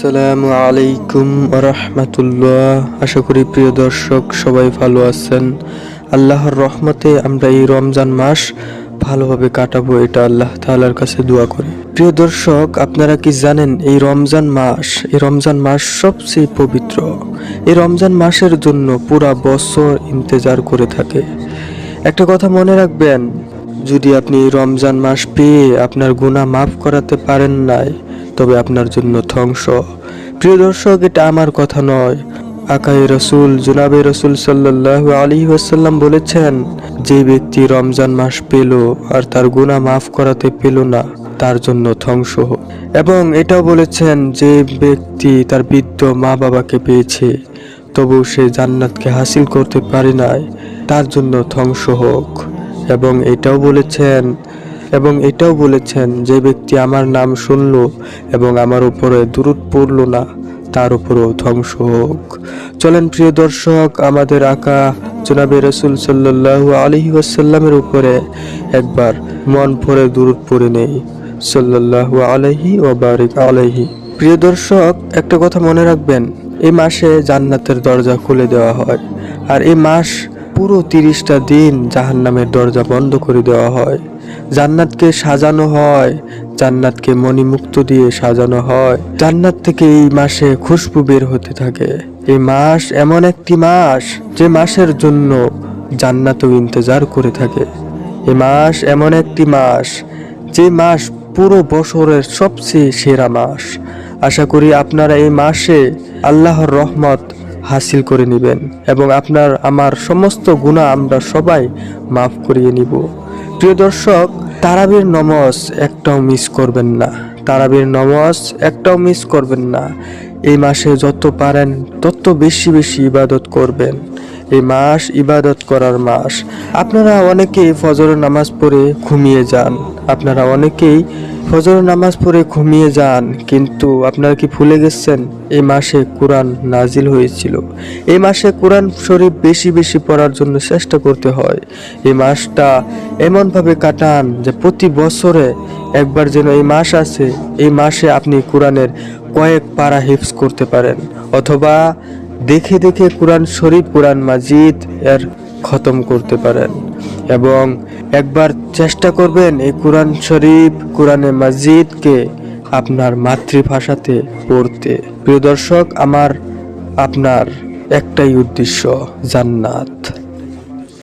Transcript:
আসসালামু আলাইকুম রহমতুল্লাহ আশা করি প্রিয় দর্শক সবাই ভালো আছেন। আল্লাহর রহমতে আমরা এই রমজান মাস ভালোভাবে কাটাবো, এটা আল্লাহ তাআলার কাছে দোয়া করি। প্রিয় দর্শক, আপনারা কি জানেন এই রমজান মাস, এই রমজান মাস সবচেয়ে পবিত্র? এই রমজান মাসের জন্য পুরা বছর ইন্তজার করে থাকে। একটা কথা মনে রাখবেন, যদি আপনি রমজান মাস পেয়ে আপনার গুনাহ মাফ করাতে পারেন নাই তবে আপনার জন্য ধ্বংস। প্রিয় দর্শক, এটা আমার কথা নয়। আকাই রসুল, জুনাবে রসুল সাল্লাহ আলী ওয়াসাল্লাম বলেছেন, যে ব্যক্তি রমজান মাস পেল আর তার গুনাহ মাফ করাতে পেল না, তার জন্য ধ্বংস এবং এটাও বলেছেন, যে ব্যক্তি তার বৃদ্ধ মা বাবাকে পেয়েছে তবু সে জান্নাতকে হাসিল করতে পারে নাই, তার জন্য ধ্বংস হোক। এবং এটাও বলেছেন এবং এটাও বলেছেন, যে ব্যক্তি আমার নাম শুনল এবং আমার উপরে দূরত পড়ল না, তার উপরও ধ্বংস হোক। চলেন প্রিয় দর্শক, আমাদের আঁকা জনাবে রসুল সাল্লাহ আলহি ওয়াসাল্লামের উপরে একবার মন ভরে দূরত পড়ে নেই। সাল্লাহ আলহি ও বারিক আলহি প্রিয় দর্শক, একটা কথা মনে রাখবেন এই মাসে জান্নাতের দরজা খুলে দেওয়া হয় আর এই মাস পুরো তিরিশটা দিন জাহান্নামের দরজা বন্ধ করে দেওয়া হয়। জান্নাতকে সাজানো হয়, জান্নাতকে মণিমুক্ত দিয়ে সাজানো হয়। জান্নাত থেকে এই মাসে খুশবু বের হতে থাকে। এই মাস এমন একটি মাস যে মাসের জন্য জান্নাতও ইন্তজার করে থাকে। এই মাস এমন একটি মাস যে মাস পুরো বছরের সবচেয়ে সেরা মাস। আশা করি আপনারা এই মাসে আল্লাহর রহমত হাসিল করে নেবেন এবং আপনার, আমার সমস্ত গুণা আমরা সবাই মাফ করিয়ে নিব। প্রিয় দর্শক, তারাবির নমজ একটাও মিস করবেন না। তারাবির নমজ একটাও মিস করবেন না। এই মাসে যত পারেন, তত বেশি বেশি ইবাদত করবেন। এই মাস ইবাদত করার মাস। আপনারা অনেকেই ফজরের নামাজ পড়ে ঘুমিয়ে যান। আপনারা অনেকেই ফজরের নামাজ পড়ে ঘুমিয়ে যান, কিন্তু আপনারা কি ভুলে গেছেন? এই মাসে কোরআন নাজিল হয়েছিল। এই মাসে কোরআন শরীফ বেশি বেশি পড়ার জন্য চেষ্টা করতে হয়। এই মাসটা এমনভাবে কাটান যে প্রতি বছরে একবার যেন এই মাস আছে এই মাসে আপনি কোরআনের কয়েক পারা হিফজ করতে পারেন। অথবা দেখে দেখে কোরআন শরীফ, কোরআন মাজিদ এর খতম করতে পারেন। এবং একবার চেষ্টা করবেন এই কোরআন শরীফ, কোরআনে মাজিদকে আপনার মাতৃভাষাতে পড়তে। প্রিয় দর্শক, আমার, আপনার একটাই উদ্দেশ্য, জান্নাত।